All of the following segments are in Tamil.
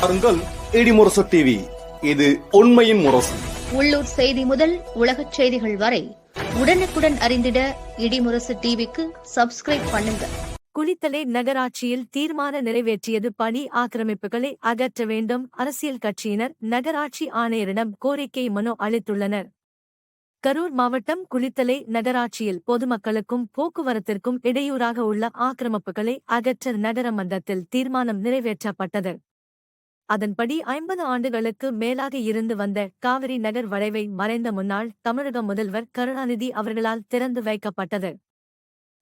பாருங்கள் இடிமுரசு டிவி இது உண்மையின் முரசு. உள்ளூர் செய்தி முதல் உலகச் செய்திகள் வரை உடனுக்குடன் அறிந்திட இடிமுரசு டிவிக்கு சப்ஸ்கிரைப் பண்ணுங்க. குளித்தலை நகராட்சியில் தீர்மான நிறைவேற்றியது பணி ஆக்கிரமிப்புகளை அகற்ற வேண்டும். அரசியல் கட்சியினர் நகராட்சி ஆணையரிடம் கோரிக்கை மனு அளித்துள்ளனர். கரூர் மாவட்டம் குளித்தலை நகராட்சியில் பொதுமக்களுக்கும் போக்குவரத்திற்கும் இடையூறாக உள்ள ஆக்கிரமிப்புகளை அகற்ற நகர மன்றத்தில் தீர்மானம் நிறைவேற்றப்பட்டது. அதன்படி ஐம்பது ஆண்டுகளுக்கு மேலாக இருந்து வந்த காவிரி நகர் வளைவை மறைந்த முன்னாள் தமிழக முதல்வர் கருணாநிதி அவர்களால் திறந்து வைக்கப்பட்டது.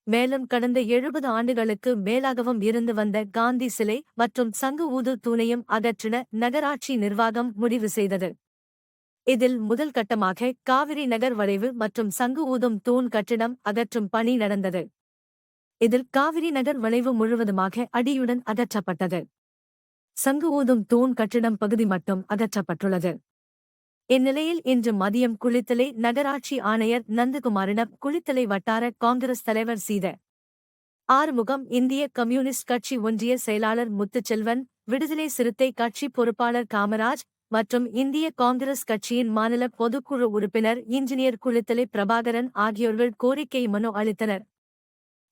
மேலும் கடந்த எழுபது ஆண்டுகளுக்கு மேலாகவும் இருந்து வந்த காந்தி சிலை மற்றும் சங்கு ஊது தூணையும் அகற்றின நகராட்சி நிர்வாகம் முடிவு செய்தது. இதில் முதல் கட்டமாக காவிரி நகர் வளைவு மற்றும் சங்கு ஊதும் தூண் கட்டிடம் அகற்றும் பணி நடந்தது. இதில் காவிரி நகர் வளைவு முழுவதுமாக அடியுடன் அகற்றப்பட்டது. சங்கு ஊதும் தூண் கட்டிடம் பகுதி மட்டும் அகற்றப்பட்டுள்ளது. இந்நிலையில் இன்று மதியம் குளித்தலை நகராட்சி ஆணையர் நந்தகுமாரிடம் குளித்தலை வட்டார காங்கிரஸ் தலைவர் சீத. ஆறுமுகம் இந்திய கம்யூனிஸ்ட் கட்சி ஒன்றிய செயலாளர் முத்துச்செல்வன் விடுதலை சிறுத்தை கட்சி பொறுப்பாளர் காமராஜ் மற்றும் இந்திய காங்கிரஸ் கட்சியின் மாநில பொதுக்குழு உறுப்பினர் இன்ஜினியர் குளித்தலை பிரபாகரன் ஆகியோர்கள் கோரிக்கை மனு அளித்தனர்.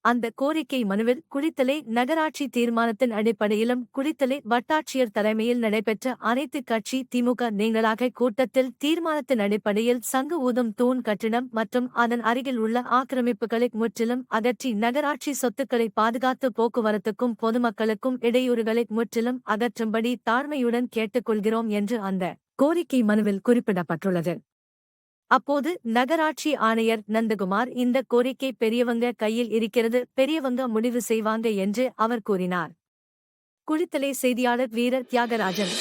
அந்த கோரிக்கை மனுவில் குடித்தலை நகராட்சி தீர்மானத்தின் அடிப்படையிலும் குடித்தலை வட்டாட்சியர் தலைமையில் நடைபெற்ற அனைத்து கட்சி திமுக நீங்களாக கூட்டத்தில் தீர்மானத்தின் அடிப்படையில் சங்கு ஊதும் தூண் கட்டிடம் மற்றும் அதன் அருகில் உள்ள ஆக்கிரமிப்புகளை முற்றிலும் அகற்றி நகராட்சி சொத்துக்களை பாதுகாத்து போக்குவரத்துக்கும் பொதுமக்களுக்கும் இடையூறுகளை முற்றிலும் அகற்றும்படி தாழ்மையுடன் கேட்டுக்கொள்கிறோம் என்று அந்த கோரிக்கை மனுவில் குறிப்பிடப்பட்டுள்ளது. அப்போது நகராட்சி ஆணையர் நந்தகுமார் இந்த கோரிக்கை பெரியவங்க கையில் இருக்கிறது பெரியவங்க முடிவு செய்வாங்க என்று அவர் கூறினார். குளித்தலை செய்தியாளர் வீரர் தியாகராஜன்.